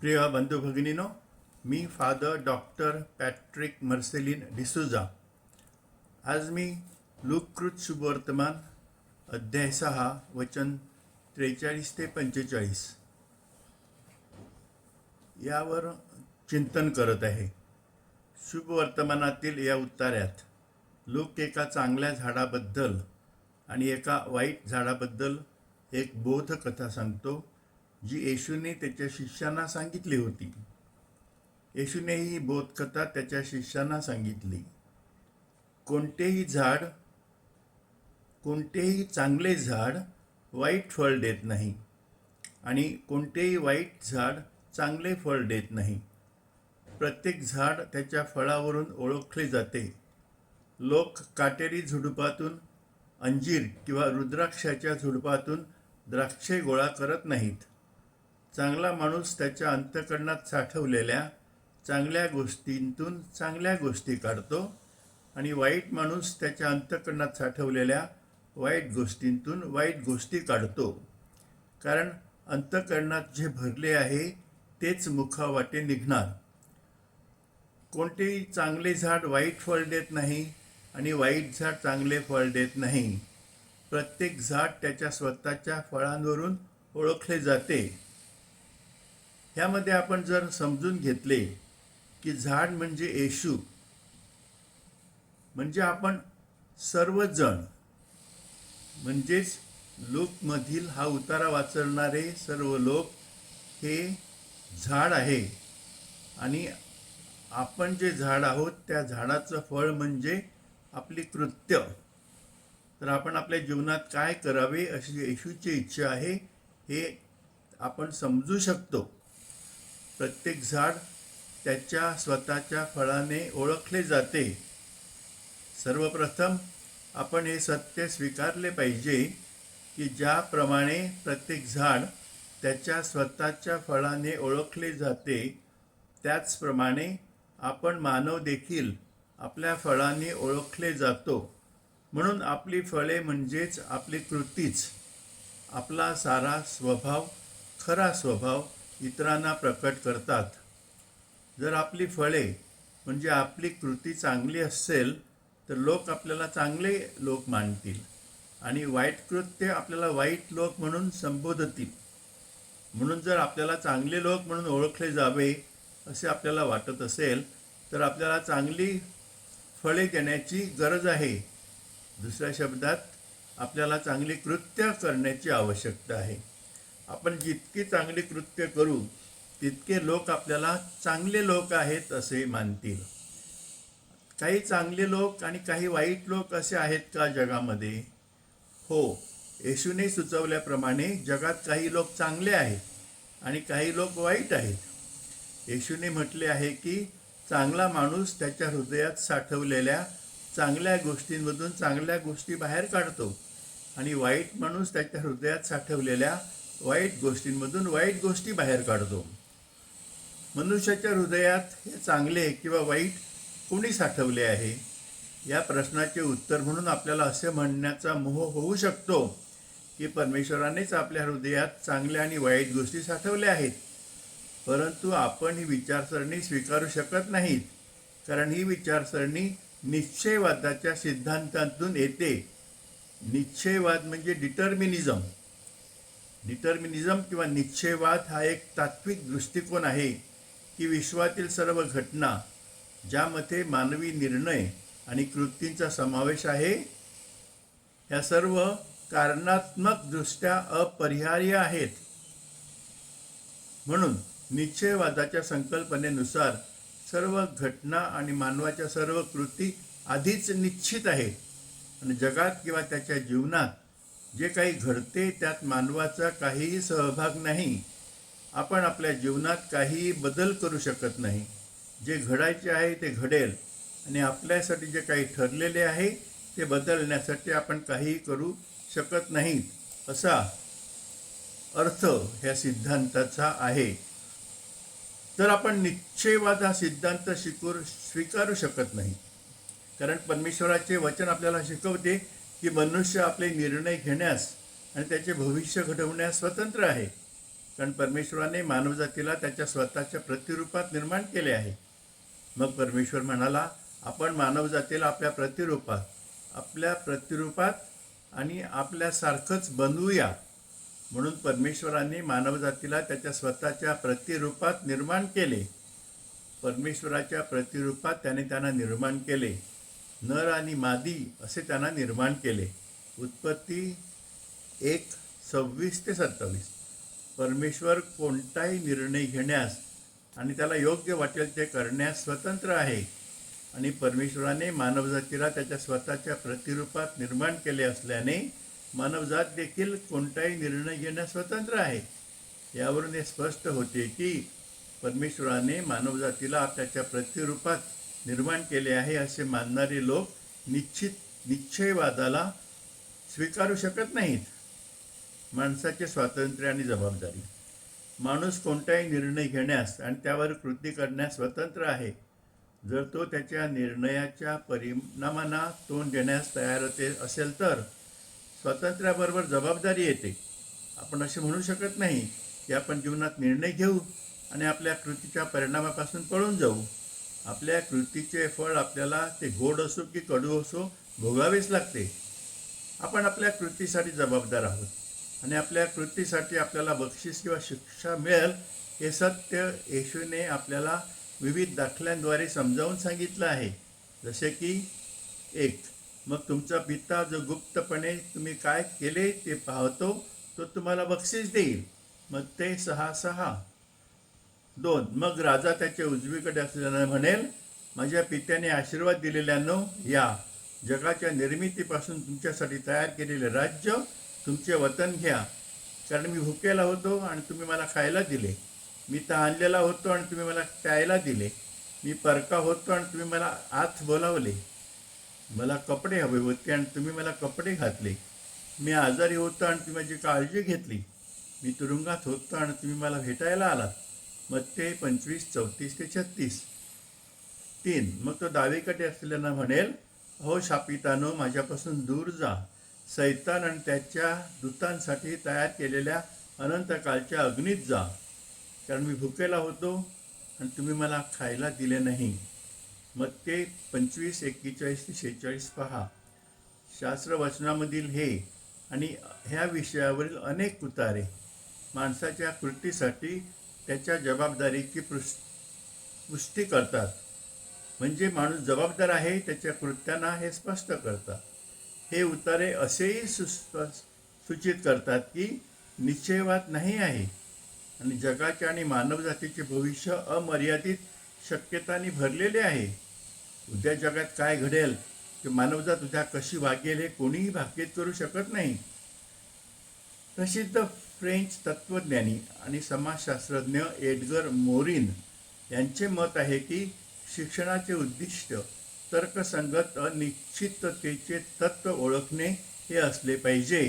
प्रिय बंधू भगिनीनो मी father doctor Patrick Marcelin D'Souza आज मी लुकृत शुभवर्तमान अध्याय सहा वचन त्रेचाळीस ते पंचेचाळीस यावर चिंतन करत आहे. शुभवर्तमानातील या उतार्यात लोक एका चांगल्या झाडाबद्दल आणि एका वाईट झाडाबद्दल एक बोधकथा सांगतो. जी येशूने त्याच्या शिष्यांना सांगितली होती. येशूने ही बोधकथा त्याच्या शिष्यांना सांगितली. कोणतेही झाड कोणतेही चांगले झाड वाईट फळ देत नाही आणि कोणतेही वाईट झाड चांगले फळ देत नाही. प्रत्येक झाड त्याच्या फळावरून ओळखले जाते. लोक काटेरी झुडुपातून अंजीर किंवा रुद्राक्षाच्या झुडपातून द्राक्षे गोळा करत नाहीत. चांगला माणूस त्याच्या अंतकरणात साठवलेल्या चांगल्या गोष्टींतून चांगल्या गोष्टी काढतो आणि वाईट माणूस त्याच्या अंतकरणात साठवलेल्या वाईट गोष्टींतून वाईट गोष्टी काढतो. कारण अंतकरणात जे भरले आहे तेच मुखावाटे निघणार. कोणतेही चांगले झाड वाईट फळ देत नाही आणि वाईट झाड चांगले फळ देत नाही. प्रत्येक झाड त्याच्या स्वतःच्या फळांवरून ओळखले जाते. ह्यामध्ये आपण जर समजून घेतले की झाड म्हणजे येशू म्हणजे आपण सर्वजण म्हणजेच लोकमधील हा उतारा वाचवणारे सर्व लोक हे झाड आहे. आणि आपण जे झाड आहोत त्या झाडाचं फळ म्हणजे आपली कृत्य. तर आपण आपल्या जीवनात काय करावे अशी येशूची इच्छा आहे हे आपण समजू शकतो. प्रत्येक झाड त्याच्या स्वतःच्या फळाने ओळखले जाते. सर्वप्रथम आपण हे सत्य स्वीकारले पाहिजे की ज्याप्रमाणे प्रत्येक झाड त्याच्या स्वतःच्या फळाने ओळखले जाते त्याचप्रमाणे आपण मानव देखील आपल्या फळाने ओळखले जातो. म्हणून आपली फळे म्हणजेच आपली कृतीच. आपला सारा स्वभाव खरा स्वभाव इतरांना प्रकट करतात. जर आपली फळे म्हणजे आपली कृती चांगली असेल तर लोक आपल्याला चांगले लोक मानतील. आणि वाईट कृत्य आपल्याला वाईट लोक म्हणून संबोधतील. म्हणून जर आपल्याला चांगले लोक म्हणून ओळखले जावे असे आपल्याला वाटत असेल तर आपल्याला चांगली फळे देण्याची गरज आहे. दुसऱ्या शब्दात आपल्याला चांगली कृत्य करण्याची आवश्यकता आहे. आपण जितकी चांगली कृत्य करू तितके लोक आपल्याला चांगले लोक आहेत असे मानतील. काही चांगले लोक आणि काही वाईट लोक असे आहेत का जगामध्ये? हो येशूने सुचवल्याप्रमाणे जगात काही लोक चांगले आहेत आणि काही लोक वाईट आहेत. येशूने म्हटले आहे की चांगला माणूस त्याच्या हृदयात साठवलेल्या चांगल्या गोष्टींमधून चांगल्या गोष्टी बाहेर काढतो आणि वाईट माणूस त्याच्या हृदयात साठवलेल्या वाईट गोष्टींमधून वाईट गोष्टी बाहेर काढतो. मनुष्याच्या हृदयात हे चांगले किंवा वाईट कोणी साठवले आहे? या प्रश्नाचे उत्तर म्हणून आपल्याला असे म्हणण्याचा मोह होऊ शकतो की परमेश्वरानेच आपल्या हृदयात चांगल्या आणि वाईट गोष्टी साठवल्या आहेत. परंतु आपण ही विचारसरणी स्वीकारू शकत नाहीत कारण ही विचारसरणी निश्चयवादाच्या सिद्धांतातून येते. निश्चयवाद म्हणजे डिटर्मिनिझम. डिटर्मिनिझम किंवा निश्चयवाद हा एक तात्विक दृष्टिकोन आहे की विश्वातील सर्व घटना ज्यामध्ये मानवी निर्णय आणि कृतींचा समावेश आहे ह्या सर्व कारणात्मकदृष्ट्या अपरिहार्य आहेत. म्हणून निश्चयवादाच्या संकल्पनेनुसार सर्व घटना आणि मानवाच्या सर्व कृती आधीच निश्चित आहेत. आणि जगात किंवा त्याच्या जीवनात जे काही घडते त्यात मानवाचा काहीही सहभाग नाही. आपण आपल्या जीवनात काहीही बदल करू शकत नाही. जे घडायचे आहे ते घडेल. आणि आपल्यासाठी जे काही ठरलेले आहे ते बदलण्यासाठी आपण काहीही करू शकत नाहीत असा अर्थ ह्या सिद्धांताचा आहे. तर आपण निश्चयवाद हा सिद्धांत शिकू स्वीकारू शकत नाही. कारण परमेश्वराचे वचन आपल्याला शिकवते की मनुष्य आपले निर्णय घेण्यास आणि त्याचे भविष्य घडवण्यास स्वतंत्र आहे. कारण परमेश्वराने मानवजातीला त्याच्या स्वतःच्या प्रतिरूपात निर्माण केले आहे. मग परमेश्वर म्हणाला आपण मानवजातीला आपल्या प्रतिरूपात आपल्या प्रतिरूपात आणि आपल्यासारखंच बनवूया म्हणून परमेश्वराने मानवजातीला त्याच्या स्वतःच्या प्रतिरूपात निर्माण केले. परमेश्वराच्या प्रतिरूपात त्याने त्यांना निर्माण केले. नर आणि मादी असे त्यांना निर्माण केले. उत्पत्ती एक सव्वीस ते सत्तावीस. परमेश्वर कोणताही निर्णय घेण्यास आणि त्याला योग्य वाटेल ते करण्यास स्वतंत्र आहे. आणि परमेश्वराने मानवजातीला त्याच्या स्वतःच्या प्रतिरूपात निर्माण केले असल्याने मानवजात देखील कोणताही निर्णय घेण्यास स्वतंत्र आहे. यावरून हे स्पष्ट होते की परमेश्वराने मानवजातीला त्याच्या प्रतिरूपात निर्माण केले आहे असे मानणारे लोक निश्चित निश्चयवादाला स्वीकारू शकत नाहीत. माणसाचे स्वातंत्र्य आणि जबाबदारी. माणूस कोणताही निर्णय घेण्यास आणि त्यावर कृती करण्यास स्वतंत्र आहे. जर तो त्याच्या निर्णयाच्या परिणामांना तोंड देण्यास तयार होते असेल तर स्वातंत्र्याबरोबर जबाबदारी येते. आपण असे म्हणू शकत नाही की आपण जीवनात निर्णय घेऊ आणि आपल्या कृतीच्या परिणामापासून पळून जाऊ. आपल्या कृतीचे फळ आपल्याला ते गोड असो की कडू असो भोगावेच लागते. आपण आपल्या कृतीसाठी जबाबदार आहोत. आणि आपल्या कृतीसाठी आपल्याला बक्षीस किंवा शिक्षा मिळेल हे सत्य येशूने आपल्याला विविध दाखल्यांद्वारे समजावून सांगितलं आहे. जसे की एक मग तुमचा पिता जो गुप्तपणे तुम्ही काय केले ते पाहतो तो तुम्हाला बक्षीस देईल. मग ते सहा सहा. दोन मग राजा त्याच्या उजवीकडे असल्यानं म्हणेल माझ्या पित्याने आशीर्वाद दिलेल्यानो या जगाच्या निर्मितीपासून तुमच्यासाठी तयार केलेले राज्य तुमचे वतन घ्या. कारण मी भुकेला होतो आणि तुम्ही मला खायला दिले. मी तहानलेला होतो आणि तुम्ही मला प्यायला दिले. मी परका होतो आणि तुम्ही मला आत बोलावले. मला कपडे हवे होते आणि तुम्ही मला कपडे घातले. मी आजारी होतो आणि तुम्ही माझी काळजी घेतली. मी तुरुंगात होतो आणि तुम्ही मला भेटायला आलात. मग ते पंचवीस चौतीस ते छत्तीस. तीन. मग तो डावीकडे असलेल्यांना म्हणेल हो शापितानो माझ्यापासून दूर जा. सैतान आणि त्याच्या दूतांसाठी तयार केलेल्या अनंत कालच्या अग्नीत जा. कारण मी भुकेला होतो आणि तुम्ही मला खायला दिले नाही. मग ते पंचवीस एक्केचाळीस ते शेहेचाळीस पहा. शास्त्रवचनामधील हे आणि ह्या विषयावरील अनेक उतारे माणसाच्या कृतीसाठी त्याच्या जबाबदारीची पृष् पुष्टी करतात. म्हणजे माणूस जबाबदार आहे त्याच्या कृत्यांना हे स्पष्ट करतात. हे उतारे असेही सुस्प सूचित करतात की निश्चयवाद नाही आहे. आणि जगाचे आणि मानवजातीचे भविष्य अमर्यादित शक्यतांनी भरलेले आहे. उद्या जगात काय घडेल की मानवजात उद्या कशी वागेल हे कोणीही भाकीत करू शकत नाही. प्रसिद्ध फ्रेंच तत्त्वज्ञानी आणि समाजशास्त्रज्ञ एडगर मोरिन यांचे मत आहे की शिक्षणाचे उद्दिष्ट तर्कसंगत अनिश्चिततेचे तत्व ओळखणे हे असले पाहिजे.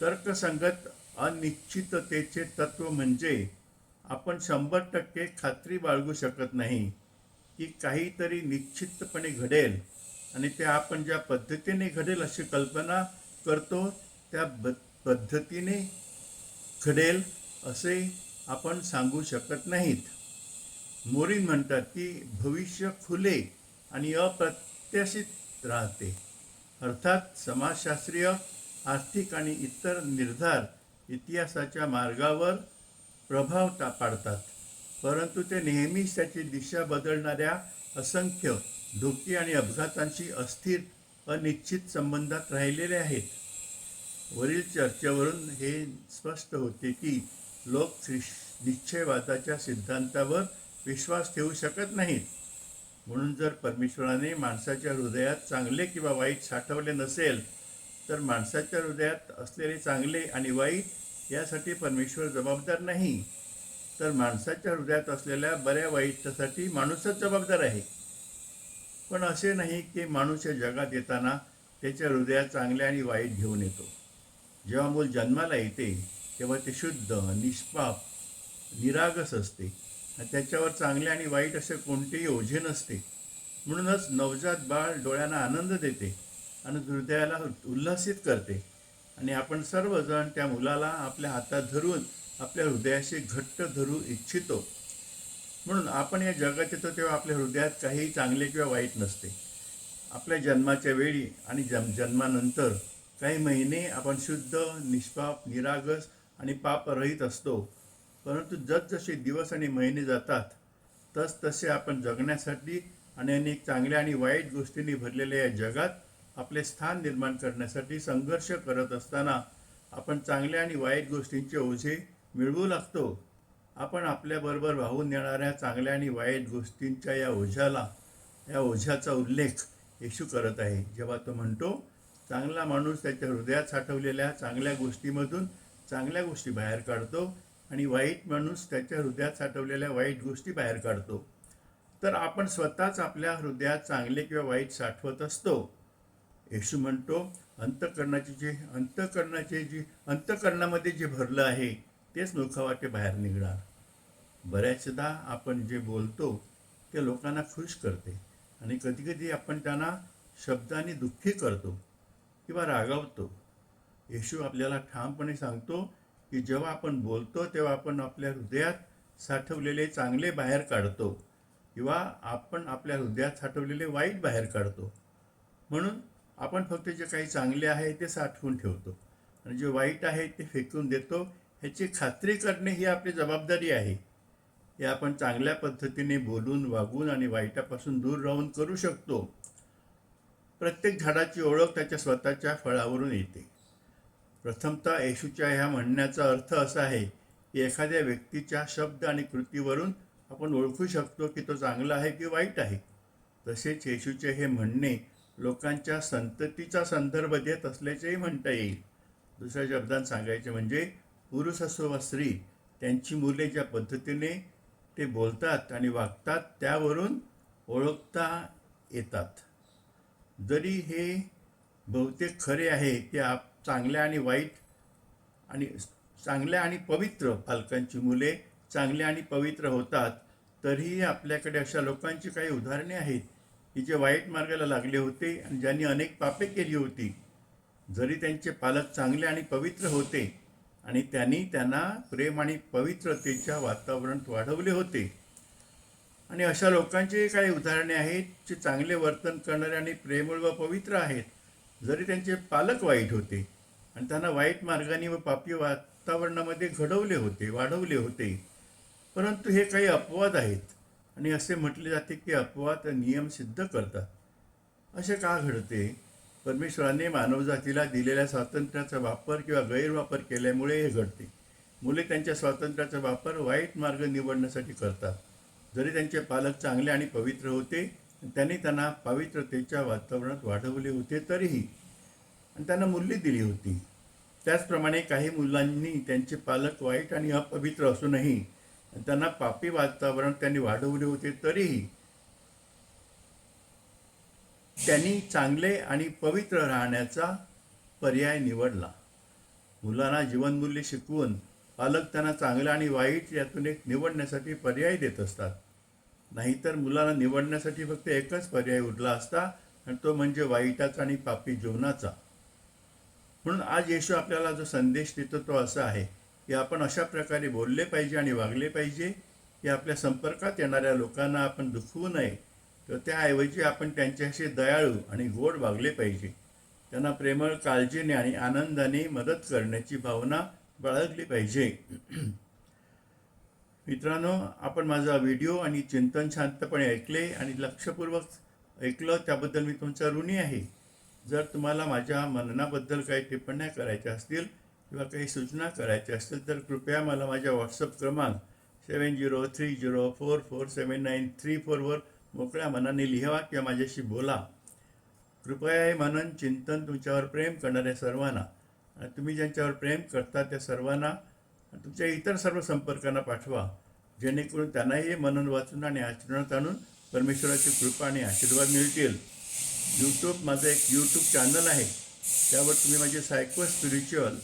तर्कसंगत अनिश्चिततेचे तत्व म्हणजे आपण शंभर टक्के खात्री बाळगू शकत नाही की काहीतरी निश्चितपणे घडेल आणि ते आपण ज्या पद्धतीने घडेल अशी कल्पना करतो त्या ब पद्धतीने घडेल असे आपण सांगू शकत नाहीत. मोरीन म्हणतात की भविष्य खुले आणि अप्रत्याशित राहते. अर्थात समाजशास्त्रीय आर्थिक आणि इतर निर्धार इतिहासाच्या मार्गावर प्रभाव टा पाडतात. परंतु ते नेहमीच त्याची दिशा बदलणाऱ्या असंख्य धोके आणि अपघातांशी अस्थिर अनिश्चित संबंधात राहिलेले आहेत. वरील चर्चेवरून हे स्पष्ट होते की लोक निश्चयवादाच्या सिद्धांतावर विश्वास ठेवू शकत नाहीत. म्हणून जर परमेश्वराने माणसाच्या हृदयात चांगले किंवा वाईट साठवले नसेल तर माणसाच्या हृदयात असलेले चांगले आणि वाईट यासाठी परमेश्वर जबाबदार नाही. तर माणसाच्या हृदयात असलेल्या बऱ्या वाईटासाठी माणूसच जबाबदार आहे. पण असे नाही की माणूस या जगात येताना त्याच्या हृदयात चांगले आणि वाईट घेऊन येतो. जेव्हा मूल जन्माला येते तेव्हा ते शुद्ध निष्पाप निरागस असते. आणि त्याच्यावर चांगले आणि वाईट असे कोणतेही ओझे नसते. म्हणूनच नवजात बाळ डोळ्यांना आनंद देते आणि हृदयाला उल्हासित करते. आणि आपण सर्वजण त्या मुलाला आपल्या हातात धरून आपल्या हृदयाशी घट्ट धरू इच्छितो. म्हणून आपण या जगात येतो तेव्हा आपल्या हृदयात काहीही चांगले किंवा वाईट नसते. आपल्या जन्माच्या वेळी आणि जन्म जन्मानंतर काही महिने आपण शुद्ध निष्पाप निरागस आणि पापरहित असतो. परंतु जसजसे दिवस आणि महिने जातात तस तसे आपण जगण्यासाठी आणि अनेक चांगल्या आणि वाईट गोष्टींनी भरलेल्या या जगात आपले स्थान निर्माण करण्यासाठी संघर्ष करत असताना आपण चांगल्या आणि वाईट गोष्टींचे ओझे मिळवू लागतो. आपण आपल्याबरोबर वाहून येणाऱ्या चांगल्या आणि वाईट गोष्टींच्या या ओझ्याला या ओझ्याचा उल्लेख येशू करत आहे. जेव्हा तो म्हणतो चांगला माणूस त्याच्या हृदयात साठवलेल्या चांगल्या गोष्टीमधून चांगल्या गोष्टी बाहेर काढतो आणि वाईट माणूस त्याच्या हृदयात साठवलेल्या वाईट गोष्टी बाहेर काढतो. तर आपण स्वतःच आपल्या हृदयात चांगले किंवा वाईट साठवत असतो. येशू म्हणतो अंतकरणाची जे अंतकरणाचे जी अंतकरणामध्ये जे भरलं आहे तेच मुखावाटे बाहेर निघणार. बऱ्याचदा आपण जे बोलतो ते लोकांना खुश करते आणि कधीकधी आपण त्यांना शब्दाने दुःखी करतो. किंवा रागावतो. येशू आपल्याला ठामपणे सांगतो की जेव्हा आपण बोलतो तेव्हा आपण आपल्या हृदयात साठवलेले चांगले बाहेर काढतो किंवा आपण आपल्या हृदयात साठवलेले वाईट बाहेर काढतो. म्हणून आपण फक्त जे काही चांगले आहे ते साठवून ठेवतो. आणि जे वाईट आहे ते फेकून देतो ह्याची खात्री करणे ही आपली जबाबदारी आहे. हे आपण चांगल्या पद्धतीने बोलून वागून आणि वाईटापासून दूर राहून करू शकतो. प्रत्येक झाडाची ओळख त्याच्या स्वतःच्या फळावरून येते. प्रथमतः येशूच्या ह्या म्हणण्याचा अर्थ असा आहे की एखाद्या व्यक्तीच्या शब्द आणि कृतीवरून आपण ओळखू शकतो की तो चांगला आहे की वाईट आहे. तसेच येशूचे हे म्हणणे लोकांच्या संततीचा संदर्भ देत असल्याचेही म्हणता येईल. दुसऱ्या शब्दात सांगायचे म्हणजे पुरुष असो वा स्त्री त्यांची मुले ज्या पद्धतीने ते बोलतात आणि वागतात त्यावरून ओळखता येतात. जरी हे बहुतेक खरे आहे की आप चांगल्या आणि वाईट आणि चांगल्या आणि पवित्र पालकांची मुले चांगल्या आणि पवित्र होतात तरीही आपल्याकडे अशा लोकांची काही उदाहरणे आहेत की जे वाईट मार्गाला लागले होते आणि ज्यांनी अनेक पापे केली होती. जरी त्यांचे पालक चांगले आणि पवित्र होते आणि त्यांनी त्यांना प्रेम आणि पवित्रतेच्या वातावरणात वाढवले होते आणि अशा लोकांची काही उदाहरणे आहेत जे चांगले वर्तन करणारे आणि प्रेमळ व पवित्र आहेत. जरी त्यांचे पालक वाईट होते आणि त्यांना वाईट मार्गाने व पापी वातावरणामध्ये घडवले होते वाढवले होते. परंतु हे काही अपवाद आहेत आणि असे म्हटले जाते की अपवाद नियम सिद्ध करतात. असे का घडते? परमेश्वराने मानवजातीला दिलेल्या स्वातंत्र्याचा वापर किंवा गैरवापर केल्यामुळे हे घडते. मुले त्यांच्या स्वातंत्र्याचा वापर वाईट मार्ग निवडण्यासाठी करतात. जरी त्यांचे पालक चांगले आणि पवित्र होते त्यांनी त्यांना पवित्रतेच्या वातावरणात वाढवले होते तरीही आणि त्यांना मूल्य दिली होती. त्याचप्रमाणे काही मुलांनी त्यांचे पालक वाईट आणि अपवित्र असूनही त्यांना पापी वातावरण त्यांनी वाढवले होते तरीही त्यांनी चांगले आणि पवित्र राहण्याचा पर्याय निवडला. मुलांना जीवनमूल्य शिकवून पालक त्यांना चांगलं आणि वाईट यातून एक निवडण्यासाठी पर्याय देत असतात. नाहीतर मुलाला निवडण्यासाठी फक्त एकच पर्याय उरला असता आणि तो म्हणजे वाईटाचा आणि पापी जीवनाचा. म्हणून आज येशू आपल्याला जो संदेश देतो तो असा आहे की आपण अशा प्रकारे बोलले पाहिजे आणि वागले पाहिजे की आपल्या संपर्कात येणाऱ्या लोकांना आपण दुखवू नये तर त्याऐवजी आपण त्यांच्याशी दयाळू आणि गोड वागले पाहिजे. त्यांना प्रेमळ काळजीने आणि आनंदाने मदत करण्याची भावना बाळगली पाहिजे. मित्रांनो आपण माझा व्हिडिओ आणि चिंतन शांतपणे ऐकले आणि लक्षपूर्वक ऐकलं त्याबद्दल मी तुमचा ऋणी आहे. जर तुम्हाला माझ्या मननाबद्दल काही टिप्पण्या करायच्या असतील किंवा काही सूचना करायच्या असतील तर कृपया मला माझ्या व्हॉट्सअप क्रमांक seven zero three zero four four seven nine three फोरवर मोकळ्या मनाने लिहावा किंवा माझ्याशी बोला. कृपया हे मनन चिंतन तुमच्यावर प्रेम करणाऱ्या सर्वांना तुम्ही ज्यांच्यावर प्रेम करता त्या सर्वांना तुमच्या इतर सर्व संपर्कांना पाठवा. जेणेकरून त्यांनाही हे मनन वाचून आणि आचरणात आणून परमेश्वराची कृपा आणि आशीर्वाद मिळतील. यूट्यूब माझं एक यूट्यूब चॅनल आहे. त्यावर तुम्ही माझे सायको स्पिरिच्युअल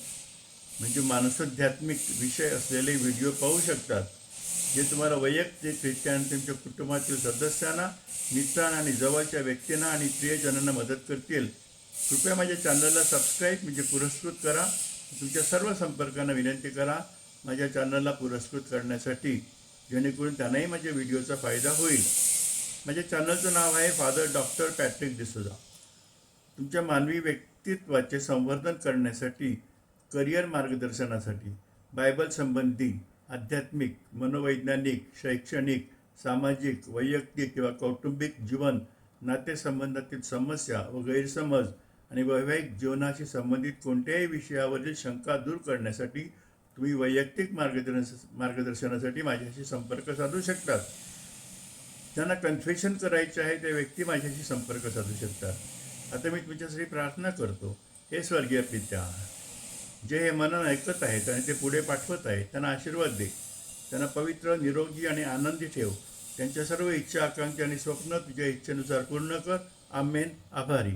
म्हणजे मानसोध्यात्मिक विषय असलेले व्हिडिओ पाहू शकतात जे तुम्हाला वैयक्तिकरित्या आणि तुमच्या कुटुंबातील सदस्यांना मित्रांना आणि जवळच्या व्यक्तींना आणि प्रियजनांना मदत करतील. कृपया माझ्या चॅनलला सबस्क्राईब म्हणजे पुरस्कृत करा. तुमच्या सर्व संपर्कांना विनंती करा. माझ्या चॅनलला पुरस्कृत करण्यासाठी जेणेकरून त्यांनाही माझ्या व्हिडिओचा फायदा होईल. माझ्या चॅनलचं नाव आहे फादर डॉक्टर पॅट्रिक डिसोजा. तुमच्या मानवी व्यक्तित्वाचे संवर्धन करण्यासाठी करिअर मार्गदर्शनासाठी बायबल संबंधी आध्यात्मिक मनोवैज्ञानिक शैक्षणिक सामाजिक वैयक्तिक किंवा कौटुंबिक जीवन नातेसंबंधातील समस्या व गैरसमज आणि वैवाहिक जीवनाशी संबंधित कोणत्याही विषयावरील शंका दूर करण्यासाठी तुम्ही वैयक्तिक मार्गदर्श मार्गदर्शनासाठी माझ्याशी संपर्क साधू शकतात ज्यांना कन्फेशन करायचे आहे त्या व्यक्ती माझ्याशी संपर्क साधू शकतात आता मी तुमच्यासाठी प्रार्थना करतो. हे स्वर्गीय पित्या जे हे मनन ऐकत आहेत आणि ते पुढे पाठवत आहेत त्यांना आशीर्वाद दे. त्यांना पवित्र निरोगी आणि आनंदी ठेव. त्यांच्या सर्व इच्छा आकांक्षा आणि स्वप्न तुझ्या इच्छेनुसार पूर्ण कर. आम्मेन आभारी.